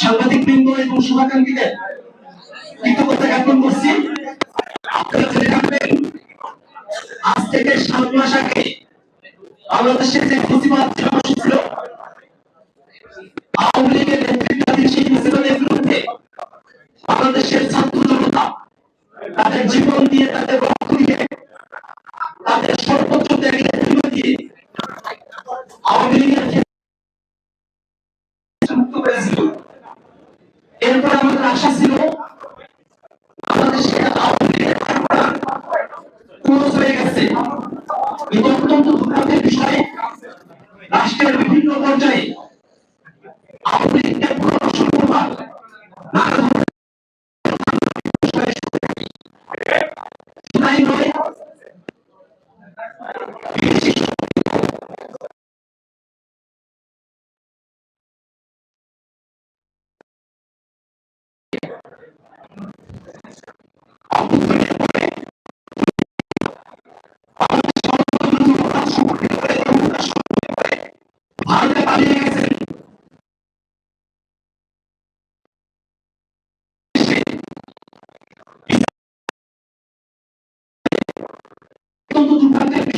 সাংবাদিক বৃন্দ এবং শুভাকাঙ্ক্ষীদের কৃতজ্ঞতা জ্ঞাপন করছি। আজ থেকে সাত মাস আগে বাংলাদেশের যে প্রতিবাদ ছিল, আওয়ামী লীগের নেতৃত্বাধীন সেই ফেসিবাদের বিরুদ্ধে বাংলাদেশের ছাত্র জনতা তাদের জীবন দিয়ে তাদের রক্ত দিয়ে তাদের সর্বোচ্চ ত্যাগের দিয়ে আওয়ামী লীগের যে মুক্ত করেছিল এরপর আমাদের আশা ছিল আমাদের সেটা ক্লোজ হয়ে গেছে। কিন্তু অত্যন্ত বিষয় রাষ্ট্রের বিভিন্ন পর্যায়ে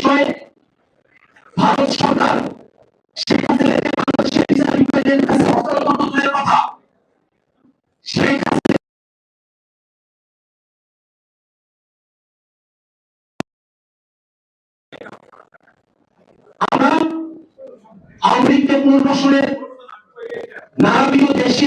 বিষয় ভারত সরকার কথা শেখ হাসিনা আমরা আওয়ামী লীগকে পুনর্বাসনের নারীয় দেশি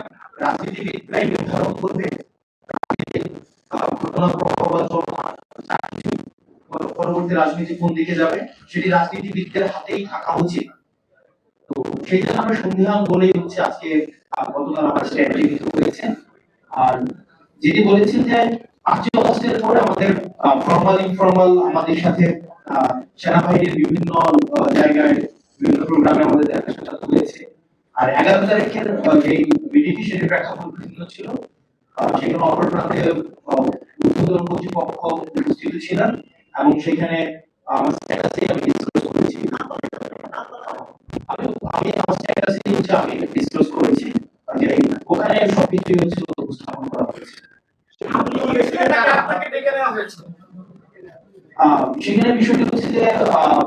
রাজনীতি রাজনীতিবিদরাই নির্ধারণ করবে পরবর্তী রাজনীতি কোন দিকে যাবে, সেটি রাজনীতিবিদদের হাতেই থাকা উচিত। তো সেই জন্য আমরা বলেই হচ্ছে আজকে গতকাল আমার স্ট্র্যাটেজি নিতে হয়েছে আর যেটি বলেছেন যে পাঁচই পরে আমাদের ফর্মাল ইনফর্মাল আমাদের সাথে সেনাবাহিনীর বিভিন্ন জায়গায় বিভিন্ন প্রোগ্রামে আমাদের দেখা সাক্ষাৎ হয়েছে। আর এগারো তারিখের যে সেটির প্রেক্ষাপট ভিন্ন ছিল সেখানে অপর প্রান্তে আহ, কর্তৃপক্ষ উপস্থিত ছিলেন এবং সেখানে আমার স্ট্যাটাসে আমি ডিসক্লোজ করেছি। আমি আমি আমার স্ট্যাটাসে হচ্ছে আমি ডিসক্লোজ করেছি যে ওখানে সবকিছুই হচ্ছে উপস্থাপন করা হয়েছে। সেখানে বিষয়টি হচ্ছে যে আহ,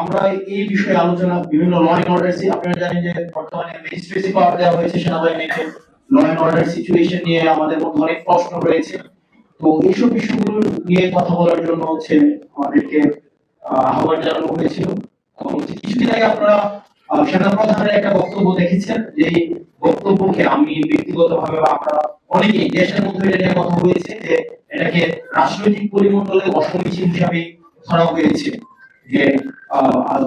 আমরা এই বিষয়ে আলোচনা বিভিন্ন ল এন্ড অর্ডার আপনারা জানেন যে বর্তমানে ম্যাজিস্ট্রেসি পাওয়ার দেওয়া হয়েছে সেনাবাহিনীকে ল এন্ড অর্ডার সিচুয়েশন নিয়ে আমাদের মধ্যে অনেক প্রশ্ন রয়েছে। তো এইসব বিষয়গুলো নিয়ে কথা বলার জন্য হচ্ছে আমাদেরকে আহ্বান জানানো হয়েছিল। কিছুদিন আগে আপনারা আহ, সেনাপ্রধানের একটা বক্তব্য দেখেছেন যে বক্তব্যকে আমি ব্যক্তিগতভাবে বা আমরা অনেকেই দেশের মধ্যে এটা নিয়ে কথা হয়েছে যে এটাকে রাজনৈতিক পরিমণ্ডলে অসমীচীন হিসাবে ধরা হয়েছে। যে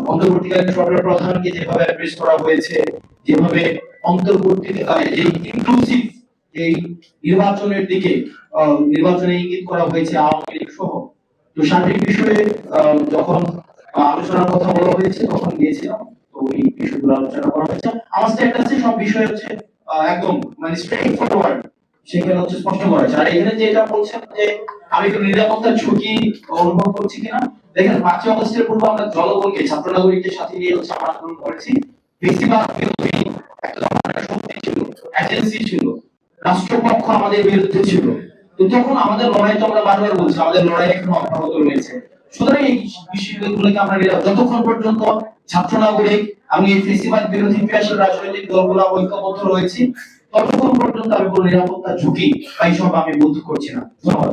অন্তর্বর্তীকালীন সরকার প্রধানকে যেভাবে অ্যাড্রেস করা হয়েছে যেভাবে অন্তর্বর্তী আহ, যে ইনক্লুসিভ এই নির্বাচনের দিকে নির্বাচনে ইঙ্গিত করা হয়েছে আওয়ামী লীগ সহ। তো সার্বিক বিষয়ে যখন আলোচনার কথা বলা হয়েছে তখন গিয়েছিলাম তো এই বিষয়গুলো আলোচনা করা হয়েছে। আমার স্ট্যাটাসে সব বিষয় হচ্ছে একদম মানে স্ট্রেট ফরওয়ার্ড সেখানে হচ্ছে স্পষ্ট করা আর এখানে যেটা বলছেন যে আমি একটু নিরাপত্তার ঝুঁকি অনুভব করছি কিনা দেখেন, পাঁচই অগস্টের পূর্বে আমরা জনগণকে ছাত্র নাগরিকদের সাথে নিয়ে হচ্ছে আমরা আন্দোলন করেছি বেশিরভাগ বিরোধী একটা শক্তি ছিল এজেন্সি ছিল, রাষ্ট্রপক্ষ আমাদের বিরুদ্ধে ছিল। তো তখন আমাদের লড়াই তো আমরা বারবার বলছি, আমাদের লড়াই এখনও অব্যাহত রয়েছে। সুতরাং এই বিষয়গুলোকে আমরা যতক্ষণ পর্যন্ত ছাত্র নাগরিক এবং এই বিরোধী রাজনৈতিক দলগুলো ঐক্যবদ্ধ রয়েছে, ততক্ষণ পর্যন্ত আমি কোনো নিরাপত্তা ঝুঁকি বা এইসব আমি বোধ করছি না। ধন্যবাদ।